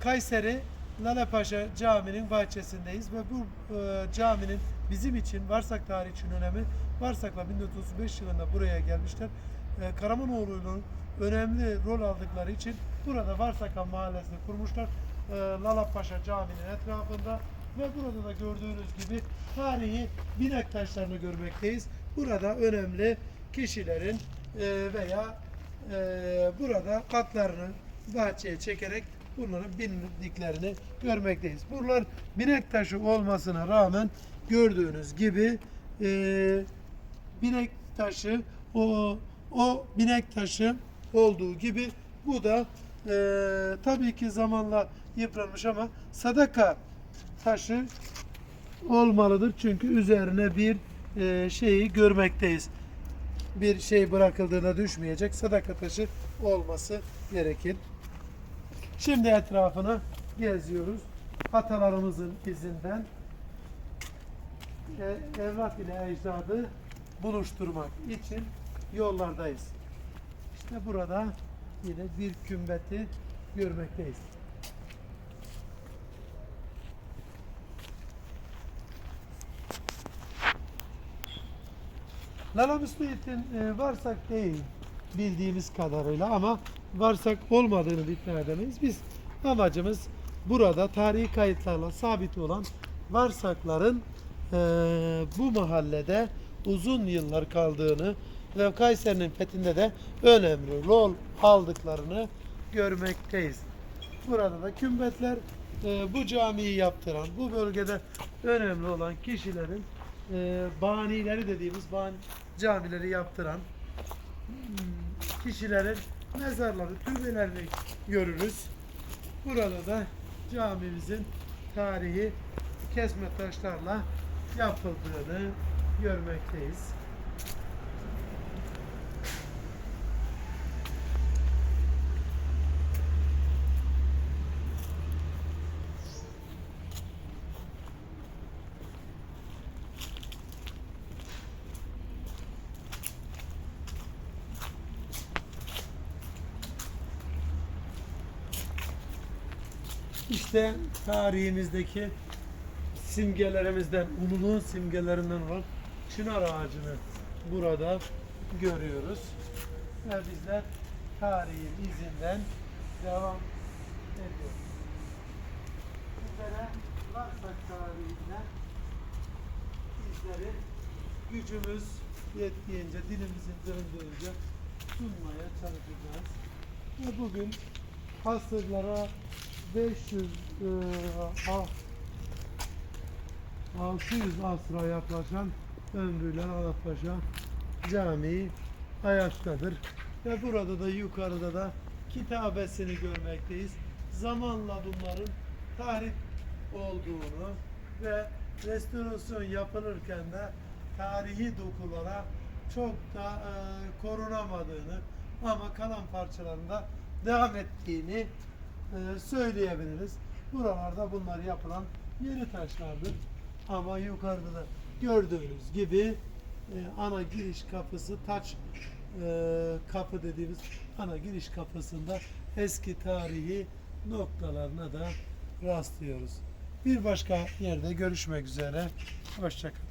Kayseri Lalepaşa Camii'nin bahçesindeyiz ve bu e, caminin bizim için Varsak tarihi için önemi Varsak'la 1935 yılında buraya gelmişler. E, Karamanoğlu'nun önemli rol aldıkları için burada Varsaka mahallesini kurmuşlar. E, Lalapaşa Camii'nin etrafında ve burada da gördüğünüz gibi tarihi binek taşlarını görmekteyiz. Burada önemli kişilerin e, veya e, burada katlarını bahçeye çekerek bunların bindiklerini görmekteyiz. Bunlar binek taşı olmasına rağmen gördüğünüz gibi e, binek taşı o o binek taşı olduğu gibi bu da e, tabii ki zamanla yıpranmış ama sadaka taşı olmalıdır çünkü üzerine bir e, şeyi görmekteyiz. Bir şey bırakıldığına düşmeyecek sadaka taşı olması gerekir. Şimdi etrafını geziyoruz. Atalarımızın izinden e, evlat ile ecdadı buluşturmak için yollardayız. İşte burada yine bir kümbeti görmekteyiz. Lala Müslüit'in e, varsak değil bildiğimiz kadarıyla ama varsak olmadığını iddia edemeyiz. Biz amacımız burada tarihi kayıtlarla sabit olan varsakların e, bu mahallede uzun yıllar kaldığını ve Kayseri'nin fethinde de önemli rol aldıklarını görmekteyiz. Burada da kümbetler e, bu camiyi yaptıran, bu bölgede önemli olan kişilerin e, banileri dediğimiz bani, camileri yaptıran hmm, kişilerin mezarları, türbelerini görürüz. Burada da camimizin tarihi kesme taşlarla yapıldığını görmekteyiz. İşte tarihimizdeki simgelerimizden, ululuğun simgelerinden olan çınar ağacını burada görüyoruz. Ve bizler tarihin izinden devam ediyoruz. Bizlere varsak tarihinden bizleri gücümüz yettiğince, dilimizin döndüğünce sunmaya çalışacağız. Ve bugün asırlara 500 e, ah, 600 asra yaklaşan ömrüyle Alapaşa Camii ayaktadır. Ve burada da yukarıda da kitabesini görmekteyiz. Zamanla bunların tahrip olduğunu ve restorasyon yapılırken de tarihi dokulara çok da e, korunamadığını ama kalan parçalarında devam ettiğini e, söyleyebiliriz. Buralarda bunlar yapılan yeni taşlardır. Ama yukarıda da gördüğünüz gibi e, ana giriş kapısı taç e, kapı dediğimiz ana giriş kapısında eski tarihi noktalarına da rastlıyoruz. Bir başka yerde görüşmek üzere. Hoşçakalın.